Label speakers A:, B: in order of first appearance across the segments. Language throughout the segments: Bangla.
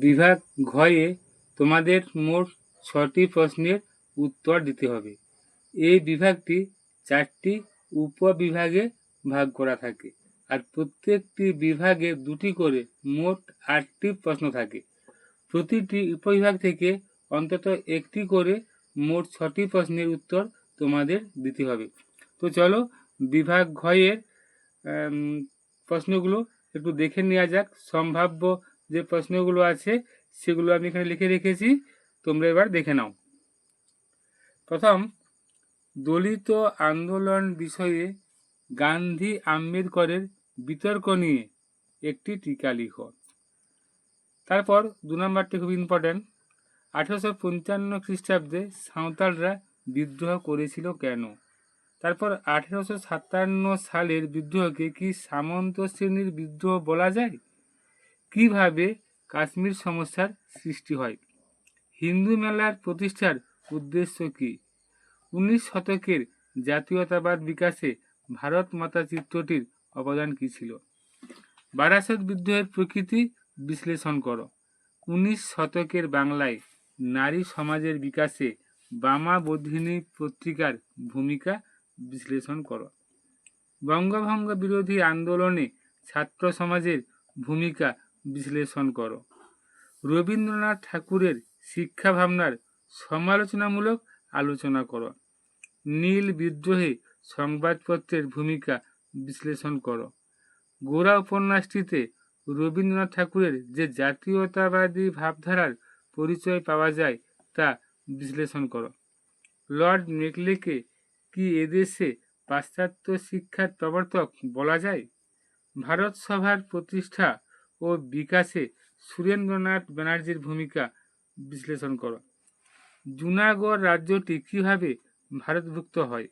A: বিভাগ ঘয়ে তোমাদের মোট ছটি প্রশ্নের উত্তর দিতে হবে। এই বিভাগটি চারটি উপবিভাগে ভাগ করা থাকে আর প্রত্যেকটি বিভাগে দুটি করে মোট আটটি প্রশ্ন থাকে। প্রতিটি উপবিভাগ থেকে অন্তত একটি করে মোট ছটি প্রশ্নের উত্তর তোমাদের দিতে হবে। তো চলো বিভাগ ঘয়ের প্রশ্নগুলো একটু দেখে নেওয়া যাক। সম্ভাব্য যে প্রশ্নগুলো আছে, সেগুলো আমি এখানে লিখে রেখেছি। তোমরা এবার দেখে নাও। প্রথম, দলিত আন্দোলন বিষয়ে গান্ধী আম্বেদকরের বিতর্ক নিয়ে একটি টিকা লিখো। তারপর দু নম্বরটি খুব ইম্পর্ট্যান্ট আঠেরোশো পঞ্চান্ন খ্রিস্টাব্দে সাঁওতালরা বিদ্রোহ করেছিল কেন? তারপর আঠেরোশো সাতান্ন সালের বিদ্রোহকে কি সামন্ত শ্রেণির বিদ্রোহ বলা যায়? কীভাবে কাশ্মীর সমস্যার সৃষ্টি হয়? হিন্দু মেলার প্রতিষ্ঠার উদ্দেশ্য কি? উনিশ শতকের জাতীয়তাবাদ বিকাশে ভারত মাতা চিত্রটির অবদান কি ছিল? বারাসত বিদ্রোহের প্রকৃতি বিশ্লেষণ করো। উনিশ শতকের বাংলায় নারী সমাজের বিকাশে বামা বোধিনী পত্রিকার ভূমিকা বিশ্লেষণ করো। বঙ্গভঙ্গ বিরোধী আন্দোলনে ছাত্র সমাজের ভূমিকা বিশ্লেষণ করো। রবীন্দ্রনাথ ঠাকুরের শিক্ষা ভাবনার সমালোচনামূলক আলোচনা করো। নীল বিদ্রোহে সংবাদপত্রের ভূমিকা বিশ্লেষণ করো। গোড়া উপন্যাসটিতে রবীন্দ্রনাথ ঠাকুরের যে জাতীয়তাবাদী ভাবধারার পরিচয় পাওয়া যায় তা বিশ্লেষণ করো। লর্ড মেকলেকে কি এদেশে পাশ্চাত্য শিক্ষার প্রবর্তক বলা যায়? ভারত সভার প্রতিষ্ঠা ও বিকাশে সুরেন্দ্রনাথ ব্যানার্জির ভূমিকা বিশ্লেষণ করো। জুনাগড় রাজ্যটি কীভাবে ভারতভুক্ত হয়?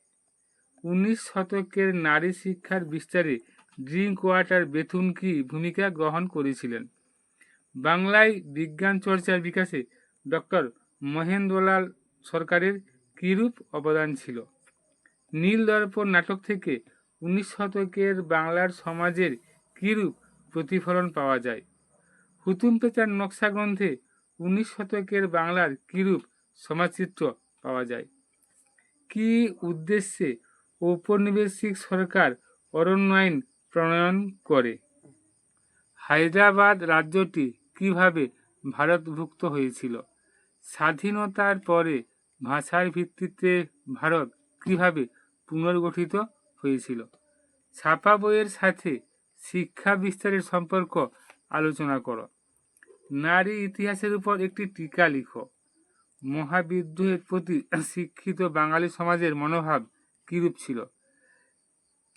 A: উনিশ শতকের নারী শিক্ষার বিস্তারে ড্রিঙ্ক ওয়াটার বেথুন কি ভূমিকা গ্রহণ করেছিলেন? বাংলায় বিজ্ঞান চর্চার বিকাশে ডক্টর মহেন্দ্রলাল সরকারের কিরূপ অবদান ছিল? নীল দর্পণ নাটক থেকে উনিশ শতকের বাংলার সমাজের কিরূপ প্রতিফলন পাওয়া যায়। হুতুম পেচার নকশা গ্রন্থে উনিশ শতকের বাংলার কিরূপ সমাজচিত্র পাওয়া যায়? কি উদ্দেশ্যে ঔপনিবেশিক সরকার অরণ্য আইন প্রণয়ন করে? হায়দ্রাবাদ রাজ্যটি কীভাবে ভারতভুক্ত হয়েছিল? স্বাধীনতার পরে ভাষার ভিত্তিতে ভারত কীভাবে পুনর্গঠিত হয়েছিল? ছাপা বইয়ের সাথে শিক্ষা বিস্তারের সম্পর্ক আলোচনা করো। নারী ইতিহাসের উপর একটি টিকা লিখো। মহাবিদ্রোহের প্রতি শিক্ষিত বাঙালি সমাজের মনোভাব কীরূপ ছিল?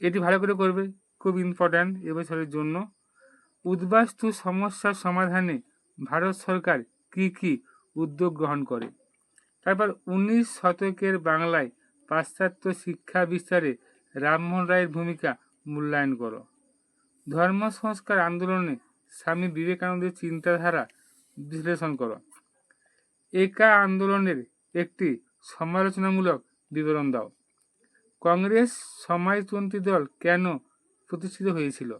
A: এটি ভালো করে করবে, খুব ইম্পর্ট্যান্ট এবছরের জন্য। উদ্বাস্তু সমস্যার সমাধানে ভারত সরকার কি কি উদ্যোগ গ্রহণ করে? তারপর উনিশ শতকের বাংলায় পাশ্চাত্য শিক্ষা বিস্তারে রামমোহন রায়ের ভূমিকা মূল্যায়ন করো। ধর্ম সংস্কার আন্দোলনে স্বামী বিবেকানন্দের চিন্তাধারা বিশ্লেষণ করো। একা আন্দোলনের একটি সমালোচনামূলক বিবরণ দাও। কংগ্রেস সমাজতন্ত্রী দল কেন প্রতিষ্ঠিত হয়েছিল?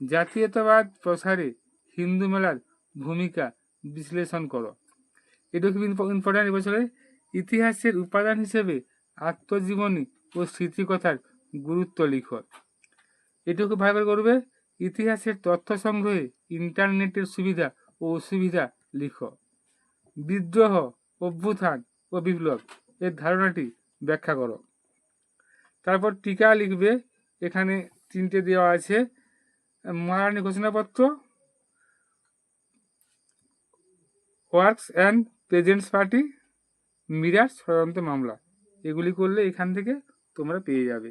A: জাতীয়তাবাদ প্রসারে হিন্দু মেলার ভূমিকা বিশ্লেষণ করো। এটা খুব ইম্পর্ট্যান্ট এবছরে। ইতিহাসের উপাদান হিসেবে আত্মজীবনী ও স্মৃতিকথার গুরুত্ব লিখো। এটা খুব করবে, ইতিহাসের তথ্য সংগ্রহে ইন্টারনেটের সুবিধা ও অসুবিধা লিখো। বিদ্রোহ, অভ্যুত্থান ও বিপ্লব এর ধারণাটি ব্যাখ্যা করো। তারপর টিকা লিখবে, এখানে তিনটে দেওয়া আছে। মহারানী ঘোষণাপত্র, ওয়ার্কস অ্যান্ড প্রেজেন্টস পার্টি মিরাজ ষড়যন্ত্র মামলা। এগুলি করলে এখান থেকে তোমরা পেয়ে যাবে।